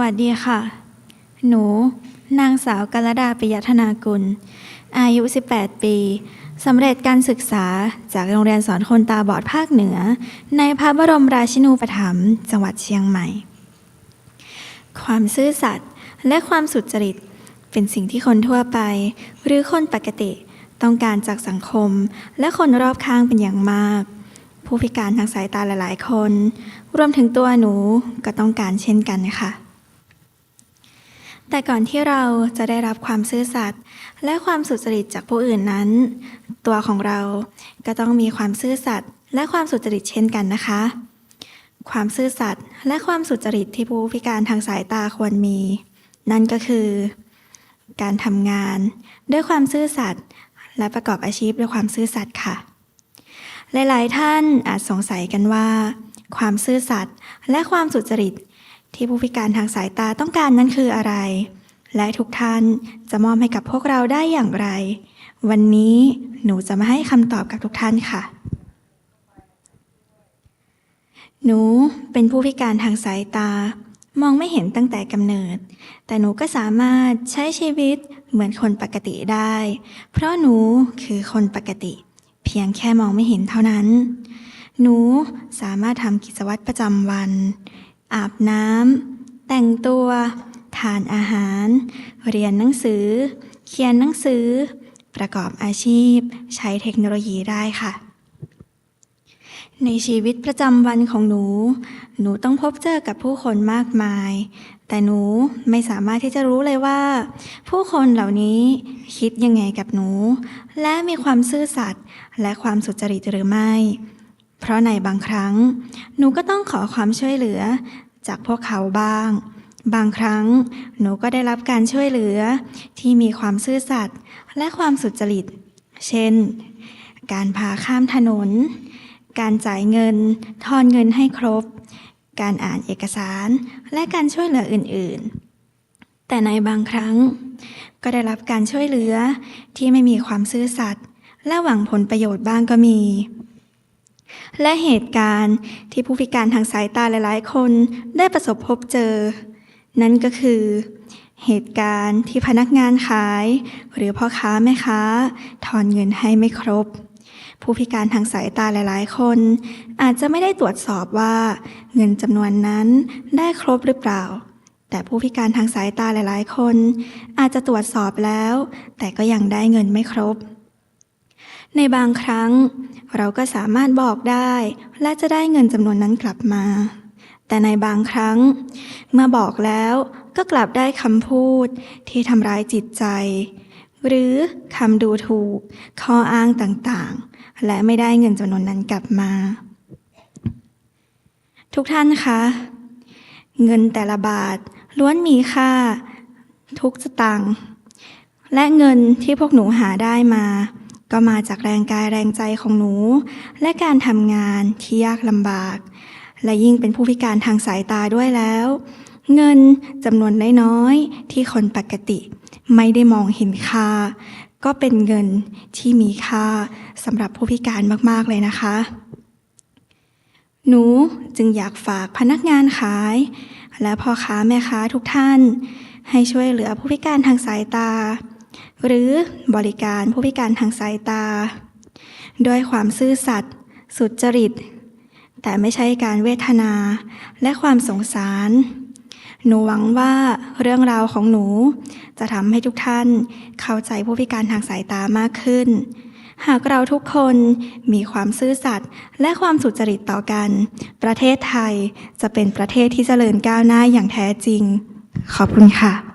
วัสดีค่ะ หนู นางสาวกรดาปิยธนากุล อายุ 18 ปี สำเร็จการศึกษาจากโรงเรียนสอนคนตาบอดภาคเหนือ ในพระบรมราชินูปถัมภ์จังหวัดเชียงใหม่ ความซื่อสัตย์และความสุจริต เป็นสิ่งที่คนทั่วไป หรือคนปกติต้องการจากสังคม และคนรอบข้างเป็นอย่างมากผู้พิการทางสายตาหลาย ๆ คน รวมถึงตัวหนูก็ต้องการเช่นกันค่ะ แต่ก่อนที่เราจะได้รับความซื่อสัตย์และความสุจริตจากผู้อื่นนั้น ตัวของเราก็ต้องมีความซื่อสัตย์และความสุจริตเช่นกันนะคะ ความซื่อสัตย์และความสุจริตที่ผู้พิการทางสายตาควรมี นั่นก็คือ การทำงานด้วยความซื่อสัตย์และประกอบอาชีพด้วยความซื่อสัตย์ค่ะ หลาย ๆ ท่านอาจสงสัยกันว่า ความซื่อสัตย์และความสุจริต ที่ผู้พิการทางสายตาต้องการนั้นคืออะไร และทุกท่านจะมอบให้กับพวกเราได้อย่างไร วันนี้หนูจะมาให้คำตอบกับทุกท่านค่ะ หนูเป็นผู้พิการทางสายตามองไม่เห็นตั้งแต่กำเนิด แต่หนูก็สามารถใช้ชีวิตเหมือนคนปกติได้ เพราะหนูคือคนปกติ เพียงแค่มองไม่เห็นเท่านั้น หนูสามารถทำกิจวัตรประจำวัน อาบน้ำ แต่งตัว ทานอาหาร เรียนหนังสือ เขียนหนังสือ ประกอบอาชีพ ใช้เทคโนโลยีได้ค่ะ ในชีวิตประจำวันของหนู หนูต้องพบเจอกับผู้คนมากมาย แต่หนูไม่สามารถที่จะรู้เลยว่า ผู้คนเหล่านี้คิดยังไงกับหนู และมีความซื่อสัตย์และความสุจริตหรือไม่ เพราะในบางครั้ง หนูก็ต้องขอความช่วยเหลือ จากพวกเขาบ้าง บางครั้ง หนูก็ได้รับการช่วยเหลือ ที่มีความซื่อสัตย์และความสุจริต เช่น การพาข้ามถนน การจ่ายเงิน ทอนเงินให้ครบ การอ่านเอกสาร และการช่วยเหลืออื่น ๆ แต่ในบางครั้ง ก็ได้รับการช่วยเหลือที่ไม่มีความซื่อสัตย์และหวังผลประโยชน์บ้างก็มี และเหตุการณ์ที่ผู้พิการทางสายตาหลาย ๆ คนได้ประสบพบเจอ นั่นก็คือ เหตุการณ์ที่พนักงานขาย หรือพ่อค้าแม่ค้าทอนเงินให้ไม่ครบ ผู้พิการทางสายตาหลาย ๆ คน อาจจะไม่ได้ตรวจสอบว่า เงินจำนวนนั้นได้ครบหรือเปล่าแต่ผู้พิการทางสายตาหลาย ๆ คน อาจจะตรวจสอบแล้ว แต่ก็ยังได้เงินไม่ครบ ในบางครั้ง เราก็สามารถบอกได้ และจะได้เงินจำนวนนั้นกลับมา แต่ในบางครั้ง เมื่อบอกแล้วก็กลับได้คำพูดที่ทำร้ายจิตใจ หรือคำดูถูก ข้ออ้างต่างๆ และไม่ได้เงินจำนวนนั้นกลับมา ทุกท่านคะ เงินแต่ละบาทล้วนมีค่า ทุกสตางค์และเงินที่พวกหนูหาได้มา ก็มาจากแรงกายแรงใจของหนู และการทำงานที่ยากลำบาก และยิ่งเป็นผู้พิการทางสายตาด้วยแล้ว เงินจำนวนน้อยๆที่คนปกติ ไม่ได้มองเห็นค่า ก็เป็นเงินที่มีค่าสำหรับผู้พิการมากๆเลยนะคะ หนูจึงอยากฝากพนักงานขาย และพ่อค้าแม่ค้าทุกท่าน ให้ช่วยเหลือผู้พิการทางสายตา หรือบริการผู้พิการทางสายตา ด้วยความซื่อสัตย์สุจริต แต่ไม่ใช่การเวทนาและความสงสาร หนูหวังว่าเรื่องราวของหนูจะทำให้ทุกท่านเข้าใจผู้พิการทางสายตามากขึ้น หากเราทุกคนมีความซื่อสัตย์และความสุจริตต่อกัน ประเทศไทยจะเป็นประเทศที่เจริญก้าวหน้าอย่างแท้จริง ขอบคุณค่ะ